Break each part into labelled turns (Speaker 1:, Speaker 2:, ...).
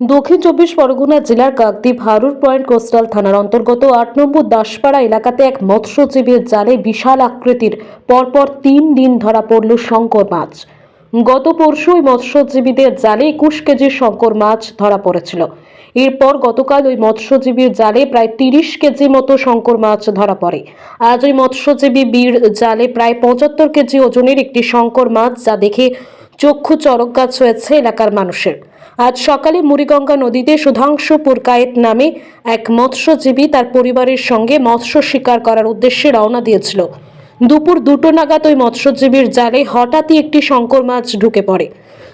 Speaker 1: দক্ষিণ চব্বিশ পরগনা জেলার কাকদ্বীপ হারুর পয়েন্ট কোস্টাল থানার অন্তর্গত আট নম্বর দাসপাড়া এলাকাতে এক মৎস্যজীবীর জালে বিশাল আকৃতির পরপর তিন দিন ধরা পড়ল শঙ্কর মাছ। গত পরশু ওই মৎস্যজীবীদের জালে একুশ কেজি শঙ্কর মাছ ধরা পড়েছিল। এরপর গতকাল ওই মৎস্যজীবীর জালে প্রায় তিরিশ কেজি মতো শঙ্কর মাছ ধরা পড়ে। আজ ওই মৎস্যজীবী বীর জালে প্রায় পঁচাত্তর কেজি ওজনের একটি শঙ্কর মাছ যা দেখে চক্ষু চরক গাছ হয়েছে এলাকার মানুষের। আজ সকালে মুড়িগঙ্গা নদীতে সুধাংশু পুরকায়েত নামে এক মৎস্যজীবী তার পরিবারের সঙ্গে মৎস্য শিকার করার উদ্দেশ্যে রওনা দিয়েছিল। দুপুর দুটো নাগাদ ওই মৎস্যজীবীর জালে হঠাৎই একটি শঙ্কর মাছ ঢুকে পড়ে।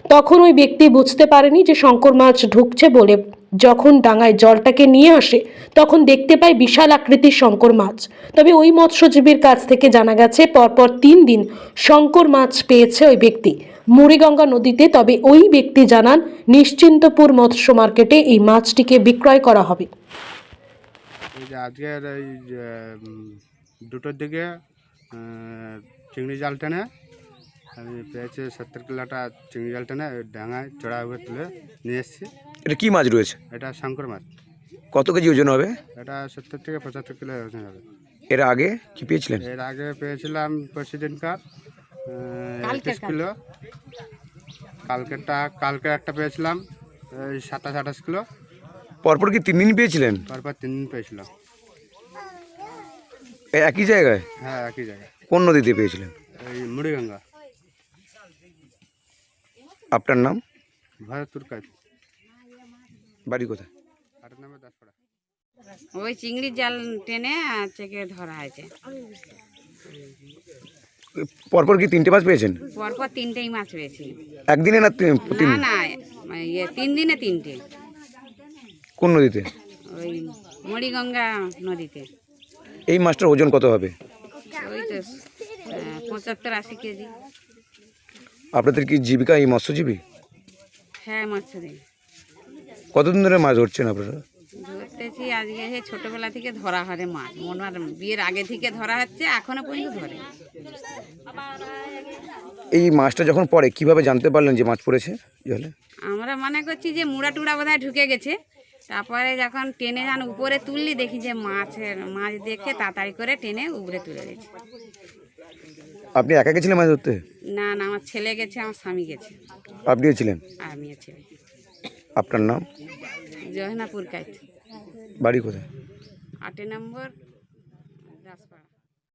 Speaker 1: তখন ওই ব্যক্তি বুঝতে পারেনি যে শঙ্কর মাছ ঢুকছে বলে যখন ডাঙায় জলটাকে নিয়ে আসে, তখন দেখতে পায় বিশাল আকৃতির শঙ্কর মাছ। তবে ওই মৎস্যজীবীর কাছ থেকে জানা গেছে, পরপর তিন দিন শঙ্কর মাছ পেয়েছে ওই ব্যক্তি। মুড়িগঙ্গা নদীতে, তবে ওই ব্যক্তি জানান, নিশ্চিন্তপুর মৎস্য মার্কেটে এই মাছটিকে বিক্রয় করা হবে।
Speaker 2: আজকের এই দুটোর দিকে চিংড়ি জাল টেনে, আমি পেয়েছি সত্তর কিলোটা চিংড়ি জাল টেনে ডাঙায় চড়া হয়ে তুলে নিয়ে এসেছি।
Speaker 3: এটা কি মাছ রয়েছে?
Speaker 2: এটা শঙ্কর মাছ।
Speaker 3: কত কেজি ওজন হবে?
Speaker 2: এটা সত্তর থেকে পঁচাত্তর কিলো ওজন হবে।
Speaker 3: এর আগে কি পেয়েছিলেন?
Speaker 2: এর আগে পেয়েছিলাম পরশু দিনকার একুশ কিলো। কালকেরটা কালকে একটা পেয়েছিলাম সাতাশ আঠাশ কিলো।
Speaker 3: পরপর কি তিন দিন পেয়েছিলেন?
Speaker 2: তারপর তিন দিন পেয়েছিলাম।
Speaker 3: একই জায়গায়?
Speaker 2: হ্যাঁ একই জায়গায়।
Speaker 3: কোন নদীতে পেয়েছিলেন?
Speaker 2: এই মুড়িগঙ্গা।
Speaker 3: আপনার নাম?
Speaker 2: ভরতপুর কাজ
Speaker 3: বাড়ি কোথায়?
Speaker 2: আটের নামে দাসপাড়া।
Speaker 4: ওই চিংড়ির জাল টেনে থেকে ধরা হয়েছে।
Speaker 3: পরপর কি তিনটে মাছ পেয়েছেন?
Speaker 4: পরপর তিনটেই মাছ পেয়েছি।
Speaker 3: একদিনে না তিন
Speaker 4: না না ইয়ে তিন দিনে তিনটে।
Speaker 3: কোন নদীতে?
Speaker 4: ওই মরিগঙ্গা নদীতে।
Speaker 3: এই মাছটার ওজন কত হবে?
Speaker 4: ওই তো পঁচাত্তর আশি কেজি।
Speaker 3: আপনাদের কি জীবিকা এই মৎস্যজীবী?
Speaker 4: হ্যাঁ দিই
Speaker 3: কতদিন ধরে মাছ ধরছেন আপনারা?
Speaker 4: ধরতেছি আজকে সে ছোটোবেলা থেকে ধরা হয় মাছ। মনে হয় বিয়ের আগে থেকে ধরা হচ্ছে এখনও পর্যন্ত ধরে
Speaker 3: এই মাছটা যখন পড়ে কীভাবে জানতে পারলেন যে মাছ পড়েছে? জলে
Speaker 4: আমরা মনে করছি যে মুড়া টুড়া বোধহয় ঢুকে গেছে। তারপরে যখন টেনে যান উপরে তুললি দেখি যে মাছের মাছ দেখে তাড়াতাড়ি করে টেনে উপরে তুলে দিয়েছে।
Speaker 3: আপনি একা গেছিলেন মাছ ধরতে?
Speaker 4: না না আমার ছেলে গেছে আমার স্বামী গেছে।
Speaker 3: আপনিও ছিলেন?
Speaker 4: আমিও ছেলে
Speaker 3: আপনার নাম
Speaker 4: জয়নাপুর কাইত
Speaker 3: বাড়ি কোথায়
Speaker 4: আটে নম্বর